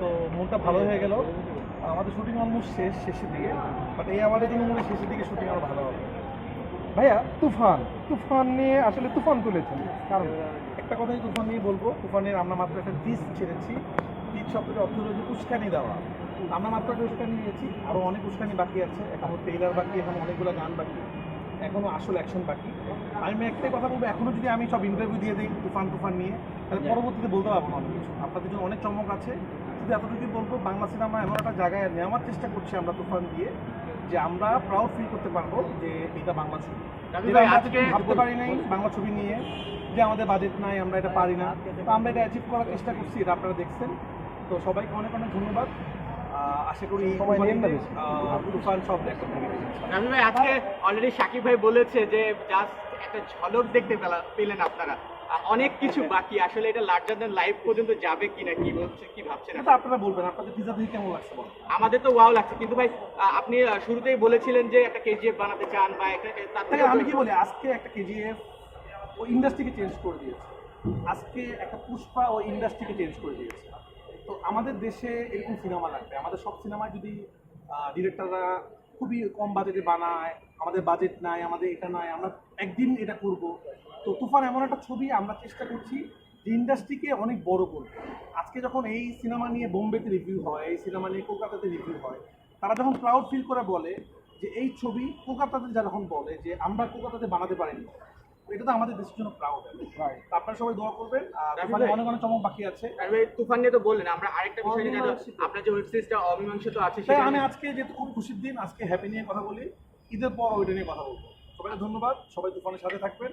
তো মনটা ভালো হয়ে গেল। আমাদের শুটিং অলমোস্ট শেষ, শেষের দিকে। বাট এই অ্যাওয়ার্ডের জন্য মনে শেষের দিকে শুটিং আরও ভালো হবে। ভাইয়া, তুফান। তুফান নিয়ে আসলে তুফান তুলেছেন। কারণ একটা কথাই তুফান নিয়ে বলব তুফানের আমরা মাত্র একটা টিস ছেড়েছি। টিস শব্দের অর্থ হচ্ছে উস্কানি দেওয়া। আমরা মাত্র একটা উস্কানি দিয়েছি আরও অনেক উস্কানি বাকি আছে। এখনও ট্রেলার বাকি, এখন অনেকগুলো গান বাকি। এখনও আসল অ্যাকশন বাকি। আমি একটাই কথা বলব এখনও যদি আমি সব ইন্টারভিউ দিয়ে দিই তুফান তুফান নিয়ে তাহলে পরবর্তীতে বলতে পারব না অনেক কিছু। আপনাদের জন্য অনেক চমক আছে। শুধু এতটুকুই বলব বাংলা সিনেমা এমন একটা জায়গায় নেওয়ার চেষ্টা করছি আমরা তুফান দিয়ে যে আমরা প্রাউড ফিল করতে পারব যে এটা বাংলা ছবি। ভাবতে পারি নাই বাংলা ছবি নিয়ে যে আমাদের বাজেট নাই আমরা এটা পারি না। তো আমরা এটা অ্যাচিভ করার চেষ্টা করছি এটা আপনারা দেখছেন। তো সবাইকে অনেক অনেক ধন্যবাদ। আশা করি সময় নিয়েন না কোম্পানিতে, বেশি। আহ, তুফান সব দেখতে পাবে ভাই আজকে অলরেডি সাকিব ভাই বলেছে যে জাস্ট একটা ঝলক দেখতে পেলেন আপনারা। অনেক কিছু বাকি। আসলে এটা লার্জার দেন লাইভ পর্যন্ত যাবে কিনা কি বলছে কি ভাবছেন এটা আপনারা বলবেন আপনাদের টিজার দেখে কেমন লাগছে আমাদের তো ওয়াও লাগছে। কিন্তু ভাই আপনি শুরুতেই বলেছিলেন যে একটা কেজিএফ বানাতে চান বা একটা তার থেকে আমি কি বলি আজকে একটা কেজিএফ ও ইন্ডাস্ট্রিকে চেঞ্জ করে দিয়েছে। আজকে একটা পুষ্পা ও ইন্ডাস্ট্রিকে চেঞ্জ করে দিয়েছে। আমাদের দেশে এরকম সিনেমা লাগবে। আমাদের সব সিনেমায় যদি ডিরেক্টররা খুবই কম বাজেটে বানায়, আমাদের বাজেট নাই, আমাদের এটা নাই, আমরা একদিন এটা করব। তো তুফান এমন একটা ছবি আমরা চেষ্টা করছি যে ইন্ডাস্ট্রিকে অনেক বড় করবে আজকে যখন এই সিনেমা নিয়ে বোম্বেতে রিভিউ হয়, এই সিনেমা নিয়ে কলকাতাতে রিভিউ হয়, তারা যখন প্রাউড ফিল করে বলে যে এই ছবি কলকাতাতে যখন বলে যে আমরা কলকাতাতে বানাতে পারিনি এটা তো আমাদের দেশের জন্য প্রাউড আপনারা সবাই দোয়া করবেন। অনেক অনেক চমক বাকি আছে। তুফান নিয়ে তো বললেন আমরা আরেকটা বিষয় নিয়ে আপনার যে ওয়েব সিরিজটা অমীমাংসিত আছে সেটা আমি আজকে যেহেতু খুব খুশির দিন আজকে হ্যাপি নিয়ে কথা বলি ঈদের পর ওইটা নিয়ে কথা বলব। সবাইকে ধন্যবাদ সবাই তুফানের সাথে থাকবেন।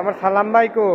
আমার সালাম ভাই কো